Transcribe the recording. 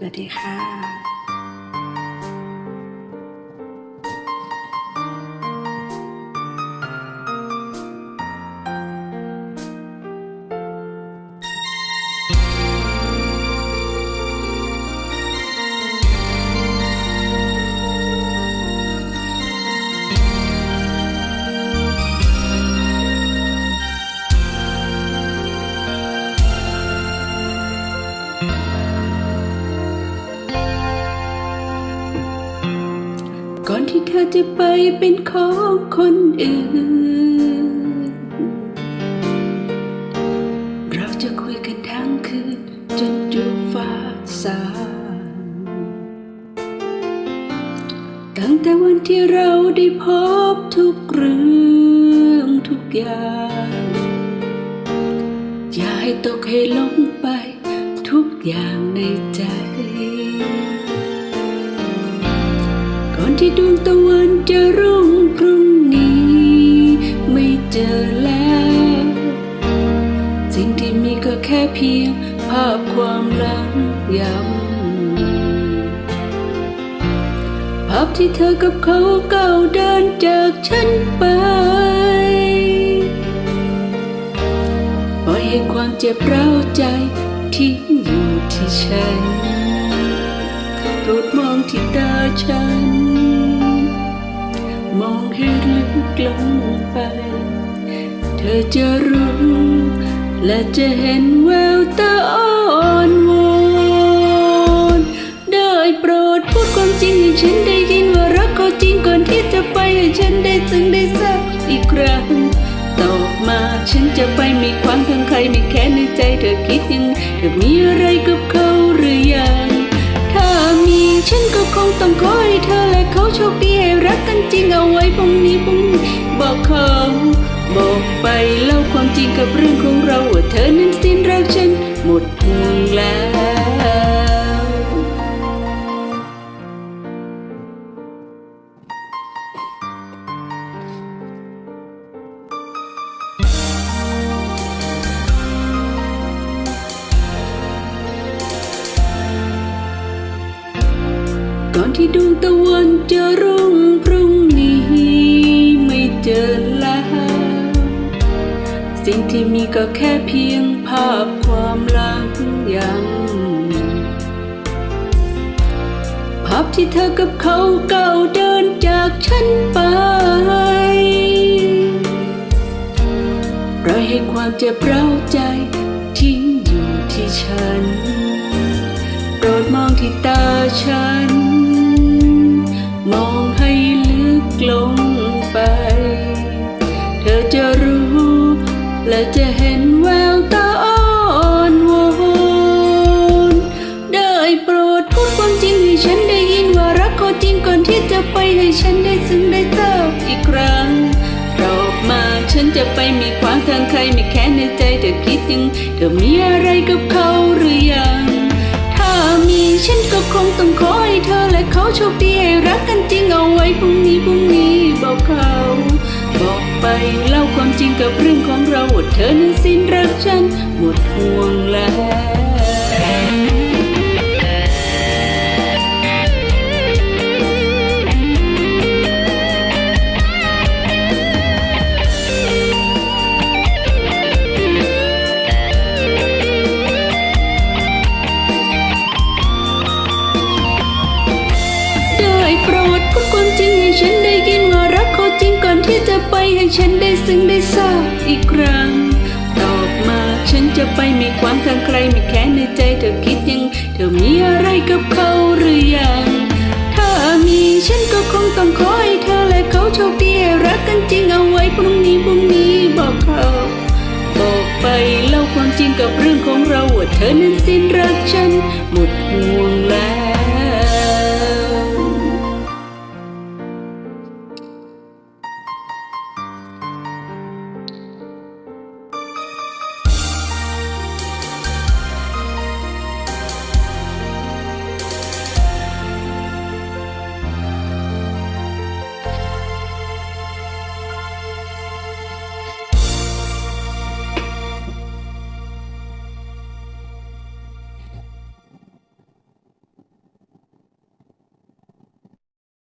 สวัสดีค่ะ ก่อนที่เธอจะไปเป็นของคนอื่น เราจะคุยกันทั้งคืนจนจุดฟ้าสางตั้งแต่วันที่เราได้พบทุกเรื่องทุกอย่าง อย่าให้ตกให้หลงไปทุกอย่างในใจ อนที่ดวงตะวันจะรุ่งพรุ่งนี้ ไม่เจอแล้ว สิ่งที่มีก็แค่เพียง ภาพความหลังย้ำภาพที่เธอกับเขาเก้าเดินจากฉันไปปล่อยให้ความเจ็บร้าวใจทิ้งอยู่ที่ฉันโปรดมองที่ตาฉัน มองให้ลึกลงไป เธอจะรู้ และจะเห็นแววตาอ่อนวอนได้โปรดพูดความจริงให้ฉันได้ยินว่ารักเขาจริงก่อนที่จะไปให้ฉันได้ซึ้งได้ทราบอีกครั้งต่อมาฉันจะไปม่ควางทางใครไม่แค่ในใจเธอคิดยังเธอมีอะไรกับเขา ฉันก็คงต้องขอให้เธอและเขาโชคดีให้รักกันจริงเอาไว้พรุ่งนี้พรุ่งนี้บอกเขาบอกไปเล่าความจริงกับเรื่องของเราว่าเธอนั้นสิ้นรักฉันหมดห่วงแล้ว ก่อนที่ดวงตะวันจะรุ่งพรุ่งนี้ไม่เจอแล้ว สิ่งที่มีก็แค่เพียงภาพความหลังยังภาพที่เธอกับเขาเก้าเดินจากฉันไปปล่อยให้ความเจ็บเร้าใจทิ้งอยู่ที่ฉัน โปรดมองที่ตาฉัน รู้ และจะเห็นแววตาอ่อนวอนได้โปรดพูดความจริงให้ฉันได้ยินว่ารักเขาจริงก่อนที่จะไปให้ฉันได้ซึ้งได้ทราอีกครั้งรอบมาฉันจะไปมีขวางทางใครไม่แค่ในใจเธอคิดยังเธอมีอะไรกับเขาหรือยัง ถ้ามีฉันก็คงต้องขอให้เธอและเขาโชคดีให้รักกันจริงเอาไว้พรุ่งนี้พรุ่งนี้บอกเขา บอกไปเล่าความจริงกับเรื่องของเราว่าเธอนั้นสิ้นรักฉัน หมดห่วงแล้วได้โปรด ฉันได้ซึ้งได้ทราบอีกครั้ง ตอบมาฉันจะไปม่ขวางทางใครม่แค่ในใจเธอคิดยัง เธอมีอะไรกับเขาหรือยัง ถ้ามีฉันก็คงต้องขอให้เธอและเขาโชคดีรักกันจริงเอาไว้พรุ่งนี้พรุ่งนี้บอกเขาบอกไปเล่าความจริงกับเรื่องของเราว่าเธอนั้นสิ้นรักฉันหมดห่วงแล้ว